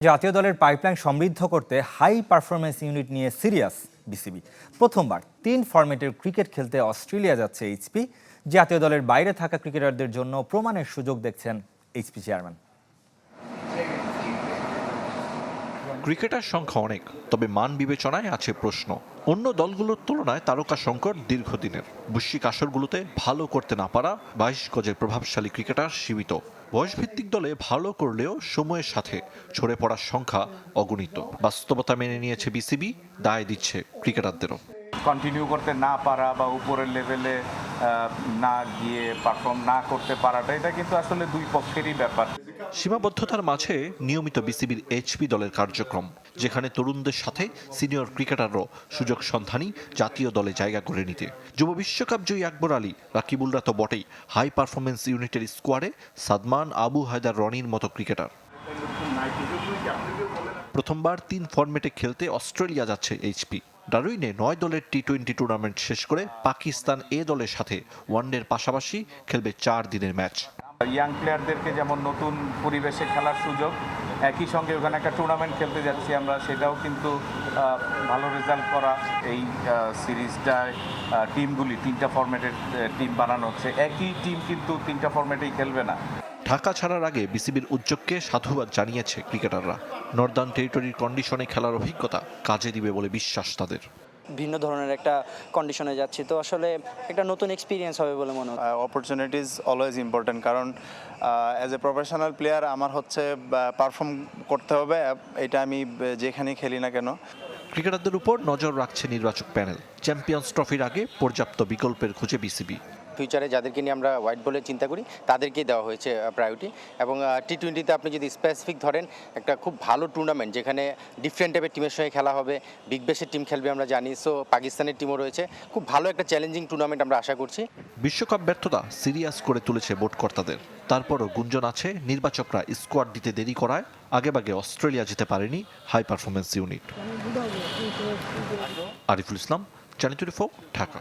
জাতীয় দলের পাইপলাইন সমৃদ্ধ করতে হাই পারফরমেন্স ইউনিট নিয়ে সিরিয়াস বিসিবি প্রথমবার তিন ফরম্যাটের ক্রিকেট খেলতে অস্ট্রেলিয়া যাচ্ছে এইচপি জাতীয় দলের বাইরে থাকা ক্রিকেটারদের জন্য প্রমাণের সুযোগ দেখছেন এইচপি চেয়ারম্যান ক্রিকেটার সংখ্যা অনেক, তবে মান বিবেচনায় আছে প্রশ্ন। অন্য দলগুলোর তুলনায় তারকা সংকট দীর্ঘদিনের। বৈশ্বিক আসরগুলোতে ভালো করতে না পারা বাইশ গজের প্রভাবশালী ক্রিকেটার সীমিত। বয়সভিত্তিক দলে ভালো করলেও সময়ের সাথে ছড়ে পড়ার সংখ্যা অগণিত। বাস্তবতা মেনে নিয়েছে বিসিবি, দায় দিচ্ছে ক্রিকেটারদেরও। কন্টিনিউ করতে না পারা বা উপরের লেভেলে না গিয়ে পারফর্ম না করতে পারাটা, এটা কিন্তু আসলে দুই পক্ষেরই ব্যাপার। সীমাবদ্ধতার মাঝে নিয়মিত বিসিবির এইচপি দলের কার্যক্রম, যেখানে তরুণদের সাথে সিনিয়র ক্রিকেটারও সুযোগ সন্ধানী জাতীয় দলে জায়গা করে নিতে। যুব বিশ্বকাপ জয়ী আকবর আলী রাকিবুলরা তো বটেই হাই পারফরমেন্স ইউনিটের স্কোয়াডে সাদমান আবু হায়দার রনির মতো ক্রিকেটার। প্রথমবার তিন ফরম্যাটে খেলতে অস্ট্রেলিয়া যাচ্ছে এইচপি। ডারুইনে নয় দলের টি টোয়েন্টি টুর্নামেন্ট শেষ করে পাকিস্তান এ দলের সাথে ওয়ানডের পাশাপাশি খেলবে চার দিনের ম্যাচ। ইয়াং প্লেয়ারদেরকে যেমন নতুন পরিবেশে খেলার সুযোগ, একই সঙ্গে ওখানে একটা টুর্নামেন্ট খেলতে যাচ্ছি আমরা, সেটাও কিন্তু ভালো রেজাল্ট করা এই সিরিজটায় টিমগুলি তিনটা ফরম্যাটের টিম বানানো হচ্ছে। একই টিম কিন্তু তিনটা ফরম্যাটেই খেলবে না। ঢাকা ছাড়ার আগে বিসিবির উদ্যোগকে সাধুবাদ জানিয়েছে ক্রিকেটাররা। নর্দার্ন টেরিটরির কন্ডিশনে খেলার অভিজ্ঞতা কাজে দিবে বলে বিশ্বাস তাদের। ভিন্ন ধরনের একটা কন্ডিশনে যাচ্ছি তো আসলে একটা নতুন এক্সপিরিয়েন্স হবে বলে মনে হয় অপরচুনিটিস অলওয়েজ ইম্পর্টেন্ট কারণ অ্যাজ এ প্রফেশনাল প্লেয়ার আমার হচ্ছে পারফর্ম করতে হবে এটা আমি যেখানেই খেলি না কেন। ক্রিকেটারদের উপর নজর রাখছে নির্বাচক প্যানেল। চ্যাম্পিয়ন্স ট্রফির আগে পর্যাপ্ত বিকল্পের খুঁজে বিসিবি। ফিউচারে যাদেরকে নিয়ে আমরা হোয়াইট বলে চিন্তা করি, তাদেরকেই দেওয়া হয়েছে প্রায়োরিটি এবং টি টোয়েন্টিতে আপনি যদি স্পেসিফিক ধরেন, একটা খুব ভালো টুর্নামেন্ট যেখানে ডিফারেন্ট টাইপের টিমের সঙ্গে খেলা হবে বিগ বেসের টিম খেলবে আমরা জানি সো পাকিস্তানের টিমও রয়েছে। খুব ভালো একটা চ্যালেঞ্জিং টুর্নামেন্ট আমরা আশা করছি। বিশ্বকাপ ব্যর্থতা সিরিয়াস করে তুলেছে বোর্ড কর্তাদের। তারপরও গুঞ্জন আছে, নির্বাচকরা স্কোয়াড দিতে দেরি করায়, আগেভাগে অস্ট্রেলিয়া যেতে পারেনি high performance unit Ariful Islam channel twenty Dhaka.